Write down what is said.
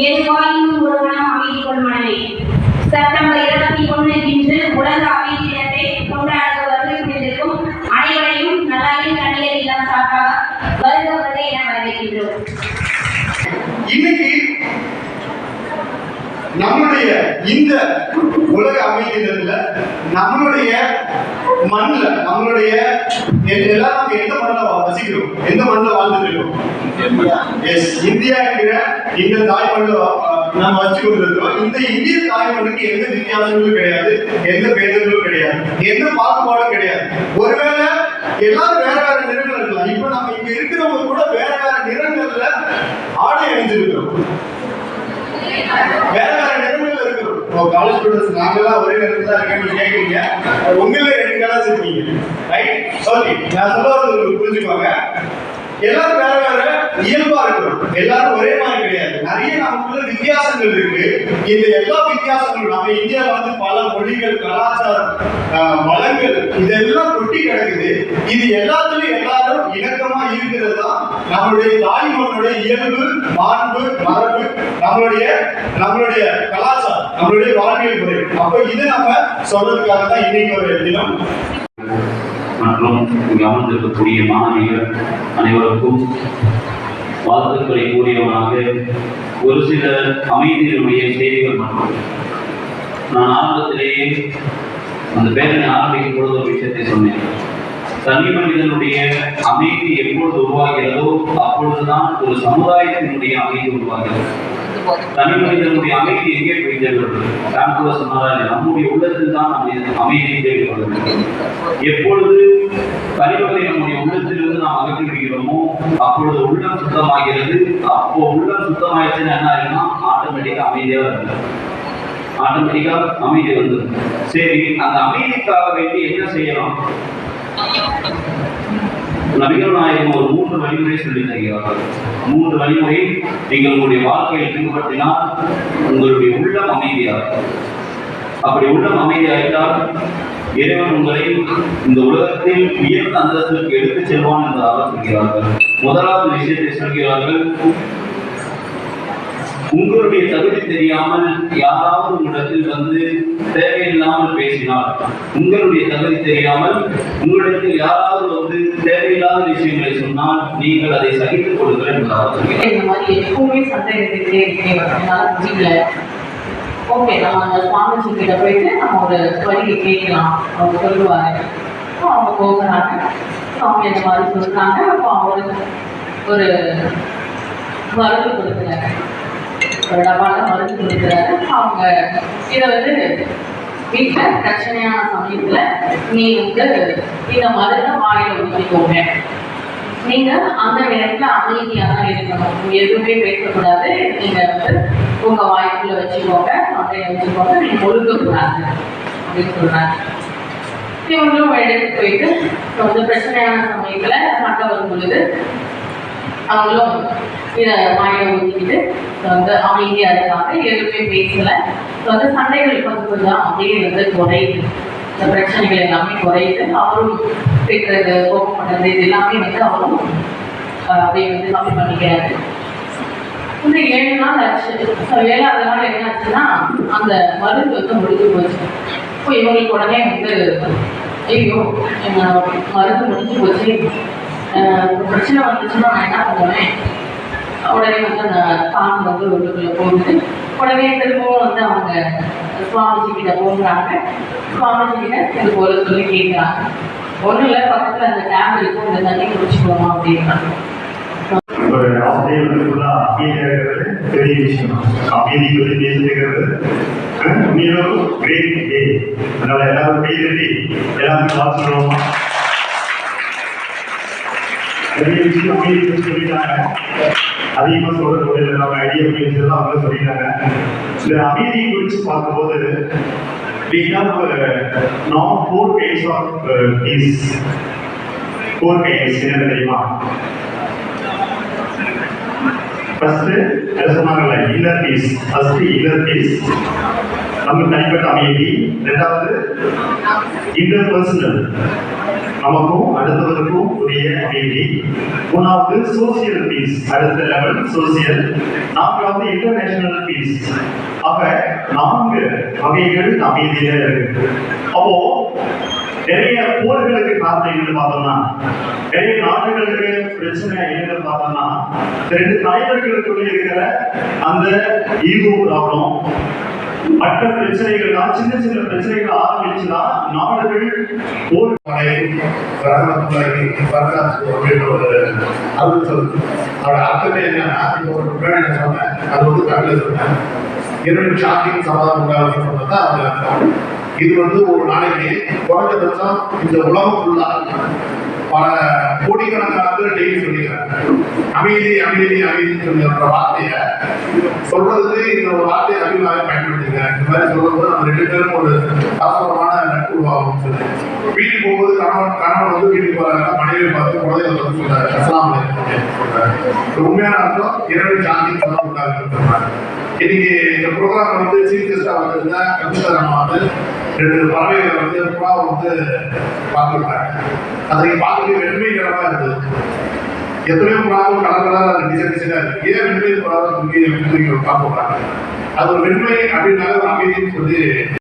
எதுவாயினும் ஒருவனம் அமைதி கொள்மனமே செப்டம்பர் இருபத்தி ஒன்று இன்று உலக அமைதி தினத்தை கொண்டாடுவது அனைவரையும் நல்லாயில் கண்ணியல் இல்லம் சார்பாக வருகவதை என நம்முடைய இந்த உலக அமைதி தினத்துல நம்மளுடைய மண்ணில் நம்மளுடைய எல்லாரும் எந்த மண்ணில் வசிக்கிறோம்? எந்த மண்ணில் வாழ்ந்துட்டு இருக்கோம்? இந்தியா என்கிற இந்த தாய்மண்ணில் நம்ம வச்சு கொண்டிருக்கிறோம். இந்த இந்திய தாய்மண்ணுக்கு எந்த வித்தியாசங்களும் கிடையாது எந்த பேதங்களும் கிடையாது எந்த பாகுபாடும் கிடையாது. ஒருவேளை எல்லாரும் வேற வேற நிறங்கள் இருக்கலாம். இப்ப நம்ம இங்க இருக்கிறவங்க கூட வேற வேற நிறங்கள்ல ஆடை அணிஞ்சிருக்கிறோம். வேற வேற நிறங்கள்ல இருக்கிறோம். காலேஜ் ஸ்டூடெண்ட்ஸ் நாங்கெல்லாம் ஒரே நிறத்துல தான் இருக்கேன்னு கேட்குறீங்க உங்களே ரெண்டு கலர்ஸ் இருக்கீங்க ரைட் ஓகே நான் சொல்ல புரிஞ்சுக்கோங்க. எல்லாரும் வேற வேற இயல்பா இருக்கிறோம் எல்லாரும் ஒரே மாதிரி கிடையாது. நிறைய நமக்குள்ள வித்தியாசங்கள் இருக்கு. இந்த எல்லா வித்தியாசங்களும் நம்ம இந்தியாவில் வந்து பல மொழிகள் கலாச்சாரம் வளங்கள் இதெல்லாம் கொட்டி கிடக்குது. இது எல்லாத்துலயும் எல்லாரும் இணக்கமா இருக்கிறது தான் நம்மளுடைய தாய்மொழியுடைய இயல்பு மாண்பு மரபு நம்மளுடைய நம்மளுடைய கலாச்சாரம் நம்மளுடைய வாழ்வியல் முறை. அப்ப இது நம்ம சொல்றதுக்காக தான் இன்னைக்கு ஒரு தினம் மற்றும் இங்கு அமர்ந்திருக்கக்கூடிய மாணவிகள் அனைவருக்கும் வாழ்த்துக்களை கூறியவனாக ஒரு சில அமைதியினுடைய செய்திகள் மற்றும் நான் ஆரம்பத்திலேயே அந்த பேரணி ஆரம்பிக்கும் பொழுது ஒரு விஷயத்தை சொன்னேன். தனி மனிதனுடைய அமைதி எப்பொழுது உருவாகிறதோ அப்பொழுதுதான் ஒரு சமுதாயத்தினுடைய அமைதி உருவாகிறது. தனி மனிதனுடைய அமைதி எங்கே போய் தேவைப்படுது நான் கூட நம்முடைய உள்ளத்தில் தான் அமைதி தேவைப்படுது எப்பொழுது கழிவுகளை நம்முடைய உள்ளத்திலிருந்து நாம் அகற்றி விடுகிறோமோ அப்பொழுது உள்ளம் சுத்தமாகிறது. அப்போ உள்ளம் சுத்தமாயிடுச்சுன்னா என்ன ஆகுதுன்னா ஆட்டோமேட்டிக்கா அமைதியா இருக்கு ஆட்டோமேட்டிக்கா அமைதி வந்துடும் சரி அந்த அமைதிக்காக வேண்டி என்ன செய்யலாம் நபிகள் நாயகம் ஒரு மூன்று வழிமுறை சொல்லி தருகிறார்கள். மூன்று வழிமுறை நீங்கள் உங்களுடைய வாழ்க்கையில் பின்பற்றினால் உங்களுடைய உள்ளம் அமைதியாகும். அப்படி உள்ளம் அமைதியாயிட்டால் இறைவன் உங்களை இந்த உலகத்தில் உயர்ந்த அந்தஸ்திற்கு எடுத்துச் செல்வான் என்பதாக சொல்கிறார்கள். முதலாவது விஷயத்தை சொல்கிறார்கள். உங்களுடைய தகுதி தெரியாமல் யாராவது உங்களிடத்தில் வந்து தேவையில்லாமல் பேசினால் உங்களுடைய தகுதி தெரியாமல் உங்களிடத்தில் யாராவது தேவையில்லாத விஷயங்களை சொன்னால் நீங்கள் அதை சகித்துக் கொள்ளுங்கள் என்பதாக இந்த மாதிரி எப்பவுமே சண்டை இருந்துகிட்டே இருக்கேன் முடியல ஓகே நம்ம அந்த சுவாமிஜி கிட்ட போயிட்டு நம்ம ஒரு வழியை கேட்கலாம். அவங்க சொல்லுவாங்க. அவங்க போகிறாங்க சுவாமி இந்த மாதிரி சொல்றாங்க. அப்போ அவருக்கு ஒரு மருந்து கொடுக்குறாங்க ஒரு டபால மருந்து கொடுக்குறாரு. அவங்க இதை வந்து வீட்டில் பிரச்சனையான சமயத்துல நீ வந்து இந்த மருந்தை வாயில ஊற்றிக்கோங்க நீங்க அந்த நேரத்துல அமைதியா தான் இருக்கணும். எதுவுமே பேசக்கூடாது. நீங்க வந்து உங்க வாய்ப்புல வச்சுக்கோங்க. அப்படின்னு வச்சுக்கோங்க. நீங்க ஒழுக்க கூடாது அப்படின்னு சொல்றாங்க. இவங்களும் எடுத்து போயிட்டு வந்து பிரச்சனையான சமயத்துல சண்டை வரும் பொழுது அவங்களும் இதை வாயில ஊற்றிக்கிட்டு வந்து அமைதியாக இருக்காங்க. எதுவுமே பேசலை. So வந்து சண்டைகள் கொஞ்சம் கொஞ்சம் அப்படியே வந்து குறையுது. இந்த பிரச்சனைகள் எல்லாமே குறையுது. அவரும் பேசுறது கோபம் பண்ணுறது இது எல்லாமே வந்து அவரும் அப்படியே வந்து கம்மி பண்ணிக்கிறாரு. இந்த ஏழு நாள் ஆச்சு. ஸோ ஏழாவது நாள் என்ன ஆச்சுன்னா அந்த மருந்து வந்து முடிஞ்சு போச்சு. இப்போ இவங்களுக்கு உடனே வந்து ஐயோ மருந்து முடிஞ்சு போச்சு. பிரச்சனை வந்துச்சுன்னா நான் என்ன பண்ணுவேன் உடனே வந்து அந்த சாமி வந்து உள்ளுக்குள்ள போகுது உடனே திரும்பவும் வந்து அவங்க சுவாமிஜி கிட்ட போகிறாங்க சுவாமிஜி கிட்ட இது போல சொல்லி கேட்குறாங்க ஒன்றும் இல்லை பக்கத்தில் அந்த டேம் இருக்கும் இந்த தண்ணி குடிச்சுக்கோமா அப்படின்றாங்க ஒரு ஆசிரியர் வந்து பெரிய விஷயம் அமைதி பற்றி பேசிக்கிறது உண்மையிலும் கிரேட் டே அதனால எல்லாரும் கை எல்லாருமே எல்லாரும் பெரிய விஷயம் அமைதி சொல்லிட்டாங்க அதிகமாக சொல்றது முடியல நம்ம ஐடியா பேசுறதுலாம் அவங்க சொல்லிட்டாங்க இந்த அமைதி குறித்து பார்க்கும்போது we have uh, now four kinds of uh, peace. Four kinds என்ன தெரியுமா ஃபர்ஸ்ட் சொன்னாங்கல்ல inner peace first inner peace நம்ம தனிப்பட்ட அமைதி ரெண்டாவது இன்னர் பர்சனல் நமக்கும் அடுத்தவருக்கும் உரிய அமைதி. மூணாவது சோசியல் பீஸ் அடுத்த லெவல் சோசியல் நான்காவது இன்டர்நேஷனல் பீஸ் ஆக நான்கு வகைகள் அமைதியில இருக்கு. அப்போ நிறைய போர்களுக்கு காரணம் என்னன்னு பார்த்தோம்னா நிறைய நாடுகளுக்கு பிரச்சனை என்னன்னு பார்த்தோம்னா ரெண்டு தலைவர்களுக்குள்ள இருக்கிற அந்த ஈகோ ப்ராப்ளம் மற்ற பிரச்சனைகள் தான் சின்ன சின்ன பிரச்சனைகள் ஆரம்பிச்சுன்னா நாடுகள் போர் வரலாற்று வரலாற்று சொல்லுது. அதோட அர்த்தமே என்னன்னா இப்போ ஒரு சொன்னேன் அது வந்து தமிழ்ல சொன்னேன் இரண்டு ஷாக்கிங் சமாதானம் உண்டாகுது தான் அது அர்த்தம். இது வந்து ஒரு நாளைக்கு குறைஞ்சபட்சம் இந்த உலகம் ஃபுல்லா பல கோடிக்கணக்கான பேர் டெய்லி சொல்லிக்கிறாங்க. அமைதி அமைதி அமைதின்னு சொல்லுற வார்த்தையை சொல்றதுக்கு இந்த ஒரு வார்த்தையை அதிகமாக பயன்படுத்திக்கிறேன் இந்த மாதிரி சொல்லும்போது நம்ம ரெண்டு பேரும் ஒரு அவசரமான நட்பு உருவாகும் சொல்லி. வீட்டுக்கு போகும்போது கணவன் கணவன் வந்து வீட்டுக்கு போறாங்க மனைவி பார்த்து குழந்தைகள் வந்து சொல்றாரு அஸ்லாம் சொல்றாரு உண்மையான அர்த்தம். இரவு சாந்தி சொல்ல உண்டாக சொல்றாங்க. இன்னைக்கு இந்த ப்ரோக்ராம் வந்து சீஃப் கெஸ்டா வந்திருந்தா கமிஷனர் வந்து ரெண்டு பறவைகளை வந்து புறாவை வந்து பார்த்துருக்காங்க. அதை பார்க்கவே வெண்மை நிறமா இருந்தது. எத்தனையோ புறாவும் கலர் கலராக டிசைன் டிசைனாக இருக்கு. ஏன் வெண்மை புறாவை தூக்கி தூக்கி பார்க்க அது ஒரு வெண்மை அப்படின்னால ஒரு அமைதின்னு சொல்லி